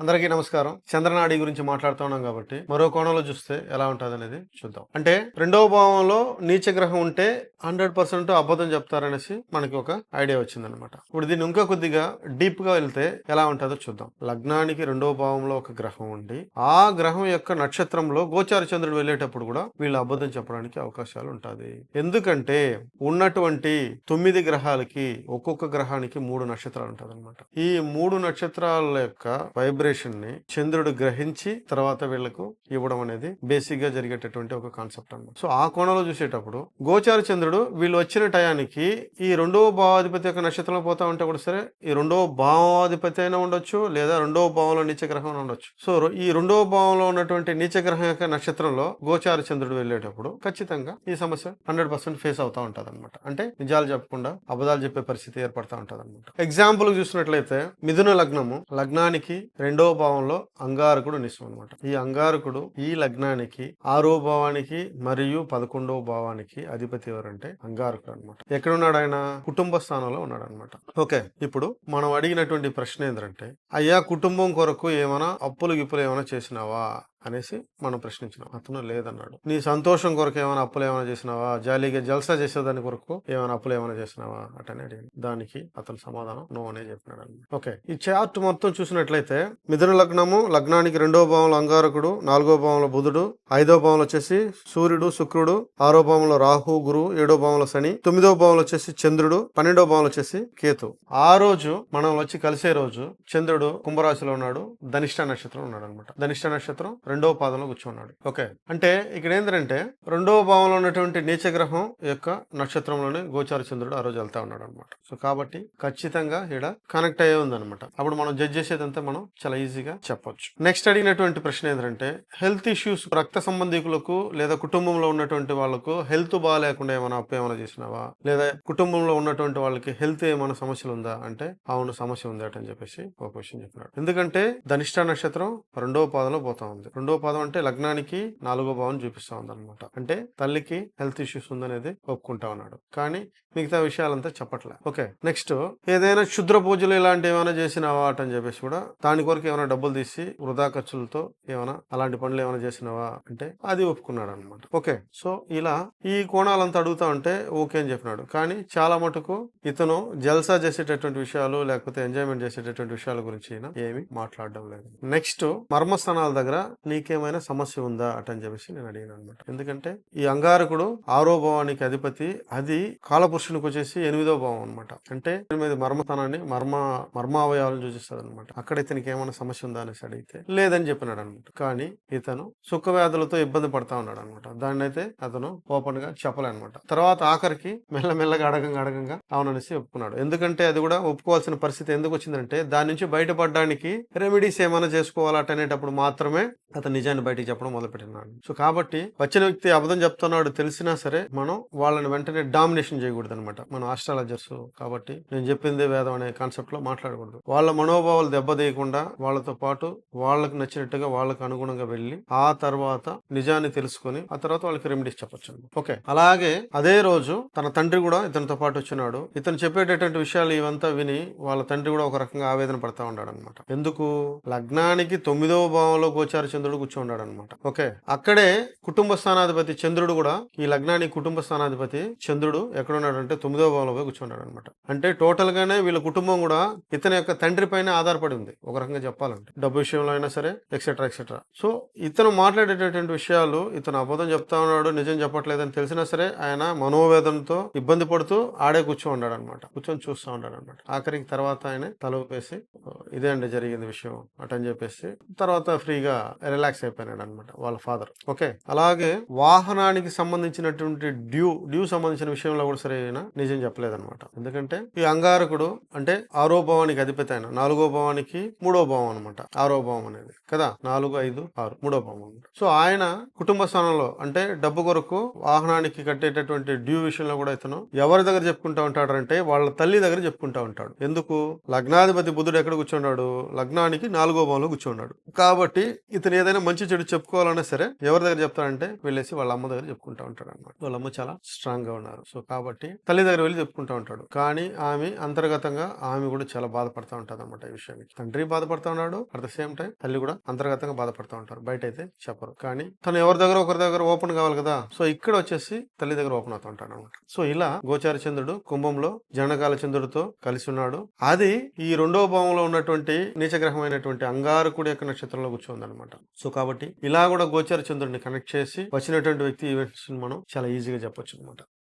అందరికీ నమస్కారం. చంద్రనాడి గురించి మాట్లాడుతున్నాం కాబట్టి మరో కోణంలో చూస్తే ఎలా ఉంటుంది అనేది చూద్దాం. అంటే రెండవ భావంలో నీచ గ్రహం ఉంటే హండ్రెడ్ పర్సెంట్ అబద్ధం చెప్తారనేసి మనకి ఒక ఐడియా వచ్చిందనమాట ఇప్పుడు దీన్ని ఇంకా కొద్దిగా డీప్గా వెళ్తే ఎలా ఉంటుందో చూద్దాం. లగ్నానికి రెండవ భావంలో ఒక గ్రహం ఉండి ఆ గ్రహం యొక్క నక్షత్రంలో గోచార చంద్రుడు వెళ్ళేటప్పుడు కూడా వీళ్ళు అబద్ధం చెప్పడానికి అవకాశాలు ఉంటుంది. ఎందుకంటే ఉన్నటువంటి తొమ్మిది గ్రహాలకి ఒక్కొక్క గ్రహానికి మూడు నక్షత్రాలు ఉంటుంది ఈ మూడు నక్షత్రాల యొక్క వైబ్రేషన్ ని చంద్రుడు గ్రహించి తర్వాత వీళ్ళకు ఇవ్వడం అనేది బేసిక్గా జరిగేటటువంటి ఒక కాన్సెప్ట్ అన్నమాట. సో ఆ కోణంలో చూసేటప్పుడు గోచార చంద్రుడు వీళ్ళు వచ్చిన టయానికి ఈ రెండవ భావాధిపతి యొక్క నక్షత్రంలో పోతా ఉంటే కూడా సరే ఈ రెండవ భావాధిపతి అయినా ఉండొచ్చు లేదా రెండవ భావంలో నీచ గ్రహం ఉండొచ్చు. సో ఈ రెండవ భావంలో ఉన్నటువంటి నీచ గ్రహం యొక్క నక్షత్రంలో గోచార చంద్రుడు వెళ్ళేటప్పుడు ఖచ్చితంగా ఈ సమస్య హండ్రెడ్ పర్సెంట్ ఫేస్ అవుతా ఉంటది అనమాట అంటే నిజాలు చెప్పకుండా అబద్ధాలు చెప్పే పరిస్థితి ఏర్పడతా ఉంటది అనమాట ఎగ్జాంపుల్ చూసినట్లయితే మిథున లగ్నము లగ్నానికి రెండవ భావంలో అంగారకుడు నిశ్వం అనమాట ఈ అంగారకుడు ఈ లగ్నానికి ఆరో భావానికి మరియు పదకొండవ భావానికి అధిపతి ఎవరంటే అంగారకుడు అనమాట ఎక్కడ ఉన్నాడు ఆయన? కుటుంబ స్థానంలో ఉన్నాడు అనమాట ఓకే ఇప్పుడు మనం అడిగినటువంటి ప్రశ్న ఏంటంటే అయ్యా కుటుంబం కొరకు ఏమైనా అప్పులు గిప్పులు ఏమైనా చేసినావా? అనేసి మనం ప్రశ్నించినాం. అతను లేదన్నాడు. నీ సంతోషం కొరకు ఏమైనా అప్పులు ఏమైనా చేసినావా? జాలీగా జల్సా చేసేదాని కొరకు ఏమైనా అప్పులు ఏమైనా చేసినావా? అటని అడిగింది. దానికి అతను సమాధానం నో అనే చెప్పినాడు ఓకే. ఈ చార్ట్ మొత్తం చూసినట్లయితే మిథున లగ్నము లగ్నానికి రెండో భావంలో అంగారకుడు నాలుగో భావంలో బుధుడు ఐదో భావంలో వచ్చేసి సూర్యుడు శుక్రుడు ఆరో భావంలో రాహు గురు ఏడో భావంలో శని తొమ్మిదో భావంలో వచ్చేసి చంద్రుడు పన్నెండో భావంలో వచ్చేసి కేతు. ఆ రోజు మనం వచ్చి కలిసే రోజు చంద్రుడు కుంభరాశిలో ఉన్నాడు ధనిష్ట నక్షత్రం ఉన్నాడు అనమాట ధనిష్ట నక్షత్రం రెండవ పాదంలో కూర్చున్నాడు. ఓకే. అంటే ఇక్కడ ఏంటంటే రెండవ భావంలో ఉన్నటువంటి నీచగ్రహం యొక్క నక్షత్రంలోనే గోచార చంద్రుడు ఆ రోజు వెళ్తా ఉన్నాడు అనమాట సో కాబట్టి ఖచ్చితంగా ఇక్కడ కనెక్ట్ అయ్యే ఉందనమాట అప్పుడు మనం జడ్జ్ చేసేదంతా మనం చాలా ఈజీగా చెప్పొచ్చు. నెక్స్ట్ అడిగినటువంటి ప్రశ్న ఏంటంటే హెల్త్ ఇష్యూస్ రక్త సంబంధికులకు లేదా కుటుంబంలో ఉన్నటువంటి వాళ్ళకు హెల్త్ బాగాలేకుండా ఏమైనా అప్పు ఏమైనా చేసినావా? లేదా కుటుంబంలో ఉన్నటువంటి వాళ్ళకి హెల్త్ ఏమైనా సమస్యలు ఉందా? అంటే అవును సమస్య ఉంది అని చెప్పేసి ఒక క్వశ్చన్ చెప్పినాడు. ఎందుకంటే ధనిష్ట నక్షత్రం రెండవ పాదంలో పోతా ఉంది. రెండవ పాదం అంటే లగ్నానికి నాలుగో భావం చూపిస్తా ఉందనమాట అంటే తల్లికి హెల్త్ ఇష్యూస్ ఉందనేది ఒప్పుకుంటా ఉన్నాడు. కానీ మిగతా విషయాలంతా చెప్పట్లే. ఓకే నెక్స్ట్ ఏదైనా క్షుద్ర పూజలు ఇలాంటి ఏమైనా చేసినావా అని చెప్పేసి కూడా దాని కొరకు ఏమైనా డబ్బులు తీసి వృధా ఖర్చులతో ఏమైనా అలాంటి పనులు ఏమైనా చేసినావా అంటే అది ఒప్పుకున్నాడు అనమాట ఓకే సో ఇలా ఈ కోణాలంతా అడుగుతా ఉంటే ఓకే అని చెప్పినాడు. కానీ చాలా మటుకు ఇతను జల్సా చేసేటటువంటి విషయాలు లేకపోతే ఎంజాయ్మెంట్ చేసేటటువంటి విషయాల గురించి ఏమి ఏమీ మాట్లాడడం లేదు. నెక్స్ట్ మర్మస్థానాల దగ్గర నీకేమైనా సమస్య ఉందా అట అని చెప్పేసి నేను అడిగాను అనమాట. ఎందుకంటే ఈ అంగారకుడు ఆరో భావానికి అధిపతి అది కాలపురుషునికి వచ్చేసి ఎనిమిదో భావం అనమాట. అంటే ఎనిమిది మర్మతనాన్ని మర్మ మర్మావయాలను సూచిస్తుంది అనమాట అక్కడ ఇతనికి ఏమైనా సమస్య ఉందా అనేసి అడిగితే లేదని చెప్పినాడు అనమాట. కానీ ఇతను సుఖ వ్యాధులతో ఇబ్బంది పడతా ఉన్నాడు అనమాట. దాన్ని అయితే అతను ఓపెన్గా చెప్పలేనమాట తర్వాత ఆఖరికి మెల్లమెల్లగా అడగంగా అడగంగా అవుననేసి ఒప్పుకున్నాడు. ఎందుకంటే అది కూడా ఒప్పుకోవాల్సిన పరిస్థితి ఎందుకు వచ్చిందంటే దాని నుంచి బయటపడడానికి రెమెడీస్ ఏమైనా చేసుకోవాలట అనేటప్పుడు మాత్రమే అతను నిజాన్ని బయటికి చెప్పడం మొదలుపెట్టినాడు సో కాబట్టి వచ్చిన వ్యక్తి అబద్ధం చెప్తున్నాడు తెలిసినా సరే మనం వాళ్ళని వెంటనే డామినేషన్ చేయకూడదు అనమాట మన ఆస్ట్రాలజర్స్ కాబట్టి నేను చెప్పిందే వేదం అనే కాన్సెప్ట్లో మాట్లాడకూడదు. వాళ్ళ మనోభావాలు దెబ్బతీయకుండా వాళ్ళతో పాటు వాళ్ళకి నచ్చినట్టుగా వాళ్ళకి అనుగుణంగా వెళ్ళి ఆ తర్వాత నిజాన్ని తెలుసుకొని ఆ తర్వాత వాళ్ళకి రెమెడీస్ చెప్పొచ్చు ఓకే. అలాగే అదే రోజు తన తండ్రి కూడా ఇతనితో పాటు వచ్చినాడు. ఇతను చెప్పేటటువంటి విషయాలు ఇవంతా విని వాళ్ళ తండ్రి కూడా ఒక రకంగా ఆవేదన పడతా ఉన్నాడు అనమాట ఎందుకు? లగ్నానికి తొమ్మిదవ భావంలో గోచార చంద్రుడు కూర్చున్నాడు అనమాట ఓకే. అక్కడే కుటుంబ స్థానాధిపతి చంద్రుడు కూడా ఈ లగ్నానికి కుటుంబ స్థానాధిపతి చంద్రుడు ఎక్కడున్నాడు అంటే తొమ్మిదవ భావంలో పోయి కూర్చున్నాడు అనమాట అంటే టోటల్ గానే వీళ్ళ కుటుంబం కూడా ఇతని యొక్క తండ్రి పైన ఆధారపడి ఉంది. ఒక రకంగా చెప్పాలంటే. డబ్బు విషయంలో అయినా సరే ఎక్సెట్రా ఎక్సెట్రా సో ఇతను మాట్లాడేటటువంటి విషయాలు ఇతను అబద్ధం చెప్తా ఉన్నాడు నిజం చెప్పట్లేదని తెలిసినా సరే ఆయన మనోవేదనతో ఇబ్బంది పడుతూ ఆడే కూర్చో ఉన్నాడు అనమాట కూర్చొని చూస్తూ ఉన్నాడు అనమాట ఆఖరికి తర్వాత ఆయన తలపేసి ఇదే అండి జరిగింది విషయం అటని చెప్పేసి తర్వాత ఫ్రీగా రిలాక్స్ అయిపోయినాడు అనమాట వాళ్ళ ఫాదర్. ఓకే? అలాగే వాహనానికి సంబంధించినటువంటి డ్యూ డ్యూ సంబంధించిన విషయంలో కూడా సరైన నిజం చెప్పలేదన్నమాట ఎందుకంటే ఈ అంగారకుడు అంటే ఆరో భావానికి అధిపతి ఆయన. నాలుగో భావానికి మూడో భావం అనమాట. ఆరో భావం అనేది. కదా? నాలుగు ఐదు ఆరు మూడో భావం సో ఆయన కుటుంబ స్థానంలో అంటే డబ్బు కొరకు వాహనానికి కట్టేటటువంటి డ్యూ విషయంలో కూడా ఇతను ఎవరి దగ్గర చెప్పుకుంటా ఉంటాడంటే వాళ్ళ తల్లి దగ్గర చెప్పుకుంటా ఉంటాడు. ఎందుకు? లగ్నాధిపతి బుధుడు ఎక్కడ కూర్చున్నాడు? లగ్నానికి నాలుగో భావంలో కూర్చున్నాడు. కాబట్టి ఇతను ఏదైనా మంచి చెడు చెప్పుకోవాలన్నా సరే ఎవరి దగ్గర చెప్తారంటే వెళ్ళేసి వాళ్ళ అమ్మ దగ్గర చెప్పుకుంటా ఉంటాడు అనమాట వాళ్ళ అమ్మ చాలా స్ట్రాంగ్గా ఉన్నారు. సో కాబట్టి తల్లి దగ్గర వెళ్ళి చెప్పుకుంటా ఉంటాడు. కానీ ఆమె అంతర్గతంగా ఆమె కూడా చాలా బాధపడతా ఉంటుంది అనమాట ఈ విషయానికి. తండ్రి బాధపడతా ఉన్నాడు. అట్ ద సేమ్ టైం తల్లి కూడా అంతర్గతంగా బాధపడతా ఉంటారు. బయట అయితే చెప్పరు. కానీ తను ఎవరి దగ్గర ఒకరి దగ్గర ఓపెన్ కావాలి కదా. సో ఇక్కడ వచ్చేసి తల్లి దగ్గర ఓపెన్ అవుతా ఉంటాడు అనమాట సో ఇలా గోచార చంద్రుడు కుంభంలో జనకాల చంద్రుడితో కలిసి ఉన్నాడు. అది ఈ రెండవ భావంలో ఉన్నటువంటి నీచగ్రహమైనటువంటి అంగారకుడి యొక్క నక్షత్రంలో కూర్చోంది అనమాట సో కాబట్టి ఇలా కూడా గోచర చంద్రుడిని కనెక్ట్ చేసి వచ్చినటువంటి వ్యక్తి ఈవెంట్స్ మనం చాలా ఈజీగా చెప్పొచ్చు అనమాట